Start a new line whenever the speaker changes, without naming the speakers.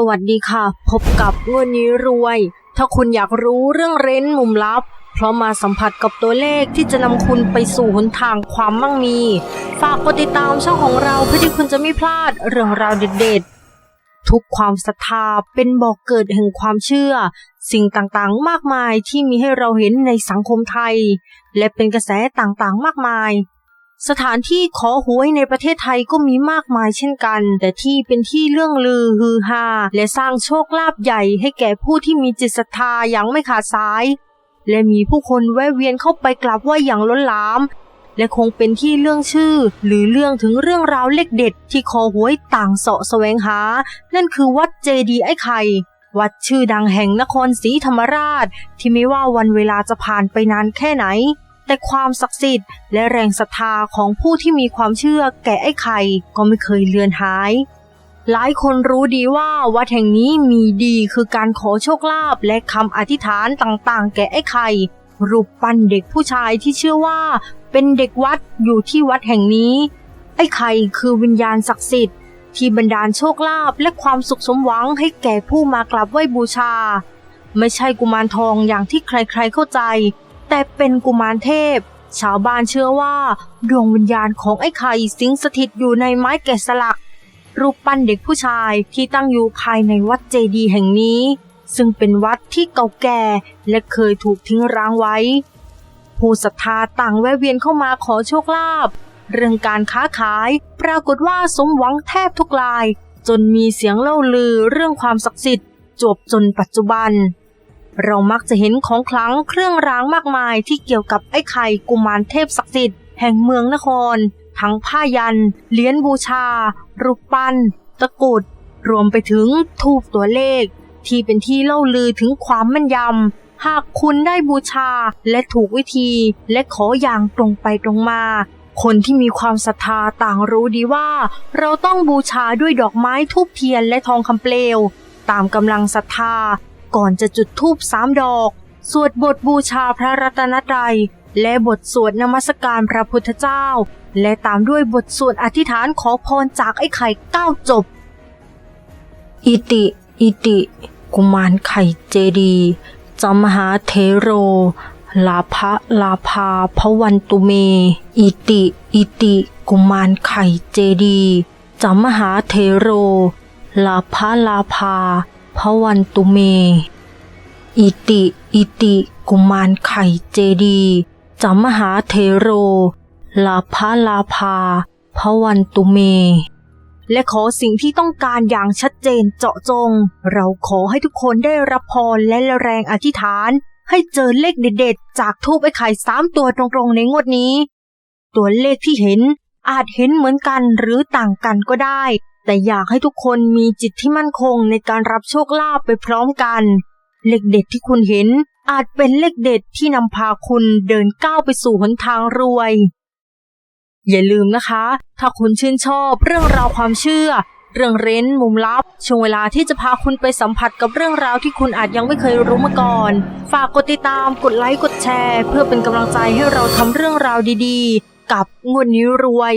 สวัสดีค่ะ พบกับงวดนี้รวย ถ้าคุณอยากรู้เรื่องเร้นมุมลับ เพราะมาสัมผัสกับตัวเลขที่จะนำคุณไปสู่หนทางความมั่งมี ฝากกดติดตามช่องของเราเพื่อที่คุณจะไม่พลาดเรื่องราวเด็ดๆ ทุกความศรัทธาเป็นบอกเกิดแห่งความเชื่อ สิ่งต่างๆ มากมายที่มีให้เราเห็นในสังคมไทย และเป็นกระแสต่างๆ มากมาย สถานที่ขอหวยในประเทศไทยก็มีมากมายเช่นกัน แต่ที่เป็นที่เรื่องลือฮือฮาและสร้างโชคลาภใหญ่ให้แก่ผู้ที่มีจิตศรัทธาอย่างไม่ขาดสาย และมีผู้คนแวะเวียนเข้าไปกราบไหว้อย่างล้นหลาม และคงเป็นที่เรื่องชื่อ หรือเรื่องถึงเรื่องราวเลขเด็ด ที่คอหวยต่างเสาะแสวงหา นั่นคือวัดเจดีย์ไอ้ไข่วัดชื่อดังแห่งนครศรีธรรมราช ที่ไม่ว่าวันเวลาจะผ่านไปนานแค่ไหน แต่ความศักดิ์สิทธิ์และแรงศรัทธาของผู้ที่มีความเชื่อแก่ไอ้ไข่ก็ไม่เคยเลือนหาย หลายคนรู้ดีว่าวัดแห่งนี้มีดีคือการขอโชคลาภและคำอธิษฐานต่างๆ แก่ไอ้ไข่รูปปั้นเด็กผู้ชายที่เชื่อว่าเป็นเด็กวัดอยู่ที่วัดแห่งนี้ ไอ้ไข่คือวิญญาณศักดิ์สิทธิ์ที่บันดาลโชคลาภและความสุขสมหวังให้แก่ผู้มากราบไหว้บูชา ไม่ใช่กุมารทองอย่างที่ใครๆเข้าใจ แต่เป็นกุมารเทพ ชาวบ้านเชื่อว่า ดวงวิญญาณของไอ้ไข่สิงสถิตอยู่ในไม้แกะสลัก รูปปั้นเด็กผู้ชายที่ตั้งอยู่ภายในวัดเจดีย์แห่งนี้ ซึ่งเป็นวัดที่เก่าแก่และเคยถูกทิ้งร้างไว้ ผู้ศรัทธาต่างแวะเวียนเข้ามาขอโชคลาภเรื่องการค้าขายปรากฏว่าสมหวังแทบทุกราย จนมีเสียงเล่าลือเรื่องความศักดิ์สิทธิ์จบจนปัจจุบัน เรามักจะเห็นของขลังเครื่องรางมากมายที่เกี่ยวกับไอ้ไข่กุมารเทพศักดิ์สิทธิ์แห่งเมืองนคร ทั้งผ้ายัน เหรียญบูชา รูปปั้น ตะกุด รวมไปถึงทูปตัวเลข ที่เป็นที่เล่าลือถึงความแม่นยำ หากคุณได้บูชาและถูกวิธีและขออย่างตรงไปตรงมา คนที่มีความศรัทธาต่างรู้ดีว่า เราต้องบูชาด้วยดอกไม้ทูบเทียนและทองคำเปลวตามกำลังศรัทธา ก่อนจะจุดธูปสามดอก สวดบทบูชาพระรัตนตรัย และบทสวดนมัสการพระพุทธเจ้า และตามด้วยบทสวดอธิษฐานขอพรจากไอ้ไข่เก้าจบ อิติ อิติ กุมารไข่เจดีย์จมหาเทโร ลาภะลาภาพวันตุเม อิติ อิติ กุมารไข่เจดีย์จมหาเทโร ลาภะลาภา พระวันตุเม อิติ อิติ กุมารไข่เจดีจอมหาเทโร ลาภะลาภาพระวันตุเม และขอสิ่งที่ต้องการอย่างชัดเจนเจาะจง เราขอให้ทุกคนได้รับพรและแรงอธิษฐาน ให้เจอเลขเด็ดๆ จากทูบไอ้ไข่สามตัวตรงๆในงวดนี้ ตัวเลขที่เห็นอาจเห็นเหมือนกันหรือต่างกันก็ได้ แต่อยากให้ทุกคนมีจิตที่มั่นคงในการรับโชคลาภไปพร้อมกัน เลขเด็ดที่คุณเห็นอาจเป็นเลขเด็ดที่นำพาคุณเดินก้าวไปสู่หนทางรวย อย่าลืมนะคะ ถ้าคุณชื่นชอบเรื่องราวความเชื่อ เรื่องเร้นมุมลับ ช่วงเวลาที่จะพาคุณไปสัมผัสกับเรื่องราวที่คุณอาจยังไม่เคยรู้มาก่อน ฝากกดติดตามกดไลค์กดแชร์ เพื่อเป็นกำลังใจให้เราทำเรื่องราวดีๆ กับงวดนี้รวย